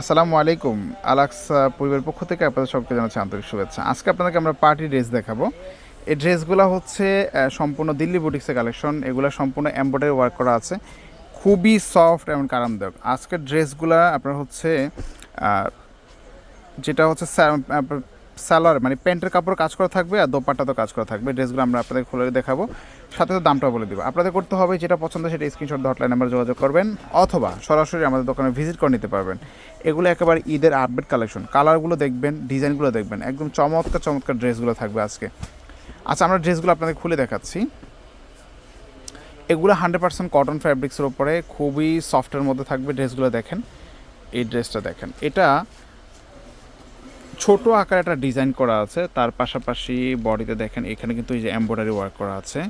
আসসালামু আলাইকুম। আলাক্স পরিবারের পক্ষ থেকে আপনাদের সবকে জানাচ্ছি আন্তরিক শুভেচ্ছা। আজকে আপনাদেরকে আমরা পার্টি ড্রেস দেখাবো। এই ড্রেসগুলো হচ্ছে সম্পূর্ণ দিল্লি বুটিক্সের কালেকশন। এগুলো সম্পূর্ণ এমব্রয়ডারি ওয়ার্ক করা আছে। খুবই সফট এবং আরামদায়ক। আজকের ড্রেসগুলো আপনার হচ্ছে যেটা হচ্ছে স্যালার মানে প্যান্টের কাপড় কাজ করা থাকবে আর দোপাট্টাতে কাজ করা থাকবে। ড্রেসগুলো আমরা আপনাদের খুলে দেখাবো। সাথে সাথে দামটা বলে দিব। আপনাদের করতে হবে, যেটা পছন্দ সেটা স্ক্রিনশট হটলাইন নাম্বার যোগাযোগ করবেন, অথবা সরাসরি আমাদের দোকানে ভিজিট করে নিতে পারবেন। এগুলো একেবারে ঈদের আপডেট কালেকশন কালারগুলো দেখবেন ডিজাইনগুলো দেখবেন। একদম চমৎকার চমৎকার ড্রেসগুলো থাকবে আজকে। আচ্ছা আমরা ড্রেসগুলো আপনাদের খুলে দেখাচ্ছি। এগুলো হান্ড্রেড পার্সেন্ট কটন ফ্যাব্রিক্সের ওপরে খুবই সফটের মধ্যে থাকবে ড্রেসগুলো দেখেন। এই ড্রেসটা দেখেন। এটা ছোট আকারে একটা ডিজাইন করা আছে। তার পাশাপাশি বডিতে দেখেন, এখানে কিন্তু এই যে এমব্রয়ডারি ওয়ার্ক করা আছে।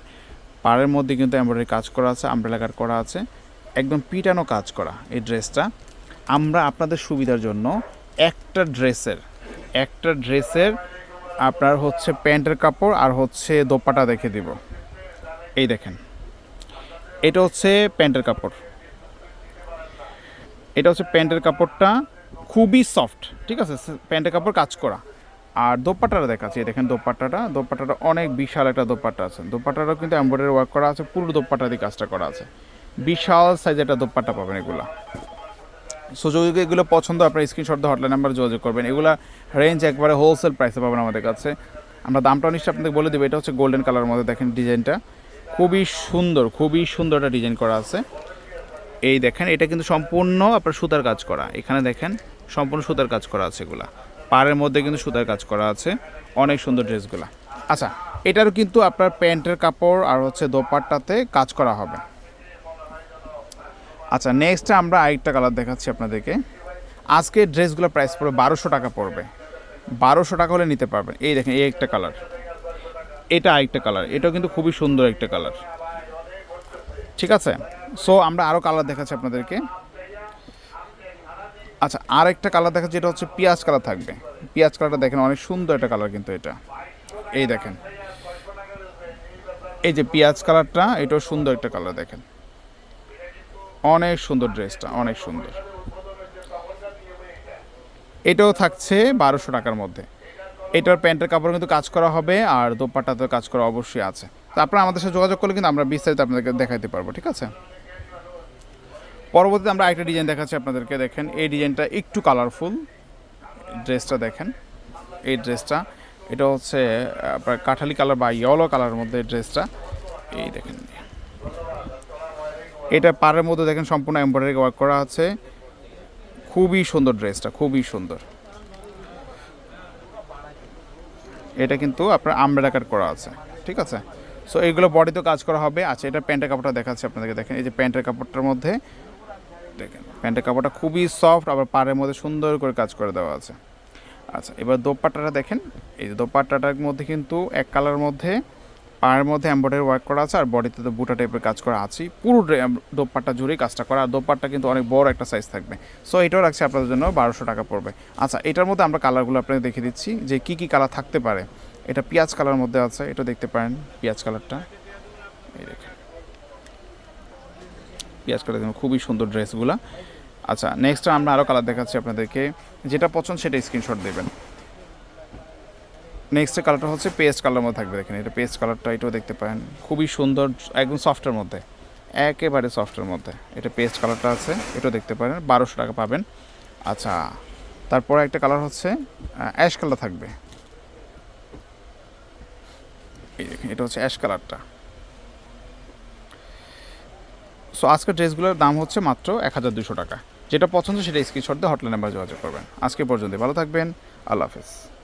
পাড়ের মধ্যে কিন্তু এমব্রয়ডারি কাজ করা আছে আমব্রেলা কাট করা আছে, একদম পিটানো কাজ করা এই ড্রেসটা আমরা আপনাদের সুবিধার জন্য একটা ড্রেসের একটা ড্রেসের আপনার হচ্ছে প্যান্টের কাপড় আর হচ্ছে দোপাটা দেখে দিব। এই দেখেন, এটা হচ্ছে প্যান্টের কাপড়। এটা হচ্ছে প্যান্টের কাপড়টা খুবই সফট ঠিক আছে? প্যান্টের কাপড় কাজ করা। আর দোপাট্টাটা দেখাচ্ছি। দেখেন দোপাট্টাটা। দোপাট্টাটা অনেক বিশাল একটা দোপাট্টা আছে। দোপাট্টাটাও কিন্তু এমব্রয়ডারি ওয়ার্ক করা আছে পুরো দোপাট্টা দিয়ে কাজটা করা আছে। বিশাল সাইজের একটা দোপাট্টা পাবেন এগুলা। সো যদি এগুলো পছন্দ, আপনার স্ক্রিনশট দিয়ে হটলাইন নাম্বার যোগাযোগ করবেন। এগুলা রেঞ্জ একবারে হোলসেল প্রাইসে পাবেন আমাদের কাছে। আমরা দামটা নিশ্চয়ই আপনাদের বলে দেবো। এটা হচ্ছে গোল্ডেন কালারের মধ্যে দেখেন ডিজাইনটা। খুবই সুন্দর খুবই সুন্দর একটা ডিজাইন করা আছে। এই দেখেন, এটা কিন্তু সম্পূর্ণ আপনার সুতার কাজ করা। এখানে দেখেন, সম্পূর্ণ সুতার কাজ করা আছে এগুলা। পাড়ের মধ্যে কিন্তু সুতার কাজ করা আছে, অনেক সুন্দর ড্রেসগুলা। আচ্ছা এটারও কিন্তু আপনার প্যান্টের কাপড় আর হচ্ছে দোপাট্টাতে কাজ করা হবে। আচ্ছা নেক্সট আমরা আরেকটা কালার দেখাচ্ছি আপনাদেরকে। আজকে ড্রেসগুলো প্রাইস পড়বে বারোশো টাকা পড়বে। বারোশো টাকা হলে নিতে পারবেন। এই দেখেন, এই একটা কালার এটা আরেকটা কালার এটাও কিন্তু খুবই সুন্দর একটা কালার ঠিক আছে? সো আমরা আরও কালার দেখাচ্ছি আপনাদেরকে। আচ্ছা আর একটা কালার দেখাচ্ছি যেটা হচ্ছে পেঁয়াজ কালার থাকবে। পেঁয়াজ কালারটা দেখেন, অনেক সুন্দর একটা কালার কিন্তু এটা। এই দেখেন। এই যে পেঁয়াজ কালারটা এটাও সুন্দর একটা কালার দেখেন। অনেক সুন্দর ড্রেসটা, অনেক সুন্দর। এটাও থাকছে বারোশো টাকার মধ্যে। এটার প্যান্টের কাপড় কিন্তু কাজ করা হবে, আর দোপাট্টাতে কাজ করা অবশ্যই আছে। তো আপনারা আমাদের সাথে যোগাযোগ করলে কিন্তু আমরা বিস্তারিত আপনাদেরকে দেখাতে পারব, ঠিক আছে? পরবর্তীতে আমরা আরেকটা ডিজাইন দেখাচ্ছি আপনাদেরকে, দেখেন। এই ডিজাইনটা একটু কালারফুল ড্রেসটা দেখেন। এই ড্রেসটা এটা হচ্ছে আপনার কাঠালি কালার বা ইয়েলো কালারের মধ্যে ড্রেসটা এই দেখেন। এটা পাড়ের মধ্যে দেখেন সম্পূর্ণ এমব্রয়ডারি ওয়ার্ক করা আছে। খুবই সুন্দর ড্রেসটা খুবই সুন্দর। এটা কিন্তু আপনার আমব্রেলা কাট করা আছে, ঠিক আছে? সো এইগুলো বডিতেও কাজ করা হবে। আচ্ছা এটা প্যান্টের কাপড়টা দেখাচ্ছে আপনাদেরকে। দেখেন, এই যে প্যান্টের কাপড়টার মধ্যে দেখেন। প্যান্টের কাপড়টা খুবই সফট আবার পাড়ের মধ্যে সুন্দর করে কাজ করে দেওয়া আছে। আচ্ছা এবার দোপাট্টাটা দেখেন। এই দোপাট্টাটার মধ্যে কিন্তু এক কালার মধ্যে পায়ের মধ্যে এম্বয়ডারি ওয়ার্ক করা আছে, আর বডিতে তো বুটা টাইপের কাজ করা আছে পুরো দোপাট্টা জুড়েই কাজটা করা, আর দোপাট্টা কিন্তু অনেক বড় একটা সাইজ থাকবে। সো এটাও রাখছি আপনাদের জন্য, বারোশো টাকা পড়বে। আচ্ছা এটার মধ্যে আমরা কালারগুলো আপনাকে দেখিয়ে দিচ্ছি, যে কি কি কালার থাকতে পারে। এটা পেঁয়াজ কালার মধ্যে আছে, এটা দেখতে পারেন, পেঁয়াজ কালারটা এই দেখেন পেঁয়াজ কালার দেখুন, খুবই সুন্দর ড্রেসগুলো। আচ্ছা নেক্সট আমরা আরও কালার দেখাচ্ছি আপনাদেরকে। যেটা পছন্দ সেটা স্ক্রিনশট দেবেন। নেক্সট কালারটা হচ্ছে পেস্ট কালার মধ্যে থাকবে দেখেন এটা পেস্ট কালারটা এটাও দেখতে পারেন। খুবই সুন্দর একদম সফটের মধ্যে একেবারে সফটের মধ্যে। এটা পেস্ট কালারটা আছে এটাও দেখতে পারেন বারোশো টাকা পাবেন। আচ্ছা তারপরে একটা কালার হচ্ছে অ্যাশ কালার থাকবে। এটা হচ্ছে অ্যাশ কালারটা সো আজকের ড্রেসগুলোর দাম হচ্ছে মাত্র এক হাজার দুশো টাকা। যেটা পছন্দ সেটা স্ক্রিনশট দিয়ে হটলাইন নাম্বার যোগাযোগ করবেন। আজকে পর্যন্ত ভালো থাকবেন। আল্লাহ হাফেজ।